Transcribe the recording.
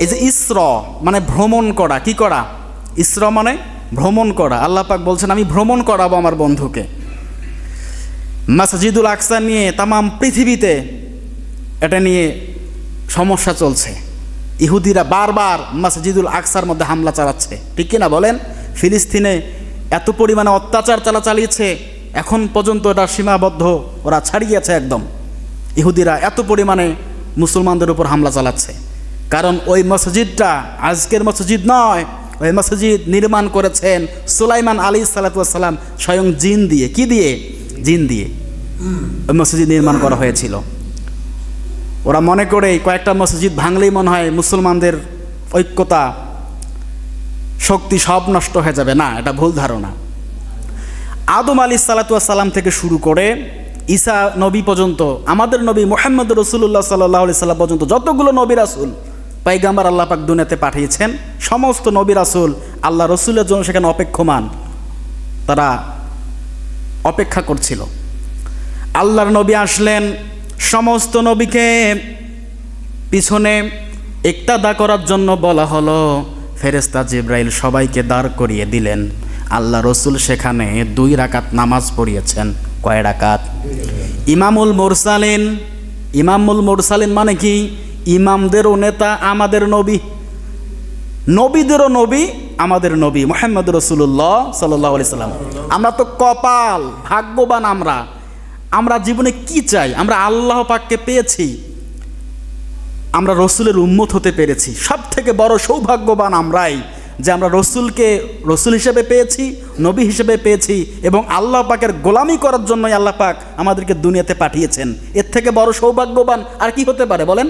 এই যে ইসর মানে ভ্রমণ করা, কি করা? ইসর মানে ভ্রমণ করা। আল্লাহ পাক বলছেন, আমি ভ্রমণ করাবো আমার বন্ধুকে। মাসজিদুল আকসা নিয়ে তামাম পৃথিবীতে এটা নিয়ে সমস্যা চলছে। ইহুদিরা বারবার মসজিদুল আকসার মধ্যে হামলা চালাচ্ছে। ঠিক কিনা বলেন? ফিলিস্তিনে এত পরিমাণে অত্যাচার চালা চালিয়েছে, এখন পর্যন্ত এটা সীমাবদ্ধ, ওরা ছাড়িয়েছে একদম। ইহুদিরা এত পরিমাণে মুসলমানদের উপর হামলা চালাচ্ছে। কারণ ওই মসজিদটা আজকের মসজিদ নয়, ওই মসজিদ নির্মাণ করেছেন সুলাইমান আলী সালাতাম স্বয়ং জিন দিয়ে। কি দিয়ে? জিন দিয়ে। ওই মসজিদ নির্মাণ করা হয়েছিল। ওরা মনে করে কয়েকটা মসজিদ ভাঙলেই মনে হয় মুসলমানদের ঐক্যতা, শক্তি সব নষ্ট হয়ে যাবে। না, এটা ভুল ধারণা। আদম আলী সালাতাম থেকে শুরু করে ঈসা নবী পর্যন্ত, আমাদের নবী মোহাম্মদ রসুল্লাহ সাল্লাহ সাল্লাম পর্যন্ত যতগুলো নবী রাসুল পাইগাম্বার আল্লাহ পাক দুনিয়াতে পাঠিয়েছেন। সমস্ত নবী রাসুল আল্লাহ রসুলের জন্য সেখানে অপেক্ষমান তারা অপেক্ষা করছিল। আল্লাহর নবী আসলেন, সমস্ত নবীকে পিছনে একটা দা করার জন্য বলা হলো। ফেরেস্তা জিব্রাইল সবাইকে দাঁড় করিয়ে দিলেন। আল্লাহ রসুল সেখানে দুই রাকাত নামাজ পড়িয়েছেন। কয় রাকাত? ইমামুল মোরসালিন। ইমামুল মোরসালিন মানে কি? ইমামদেরও নেতা, আমাদের নবী। নবীদেরও নবী, আমাদের নবী মোহাম্মদ রসুল্লাহ সাল্লাহ আলি সাল্লাম। আমরা তো কপাল, ভাগ্যবান আমরা। আমরা জীবনে কি চাই? আমরা আল্লাহ পাককে পেয়েছি। আমরা রসুলের উম্মত হতে পেরেছি। সব থেকে বড় সৌভাগ্যবান আমরাই যে আমরা রসুলকে রসুল হিসেবে পেয়েছি, নবী হিসেবে পেয়েছি এবং আল্লাহ পাকের গোলামি করার জন্যই আল্লাহ পাক আমাদেরকে দুনিয়াতে পাঠিয়েছেন। এর থেকে বড় সৌভাগ্যবান আর কি হতে পারে বলেন?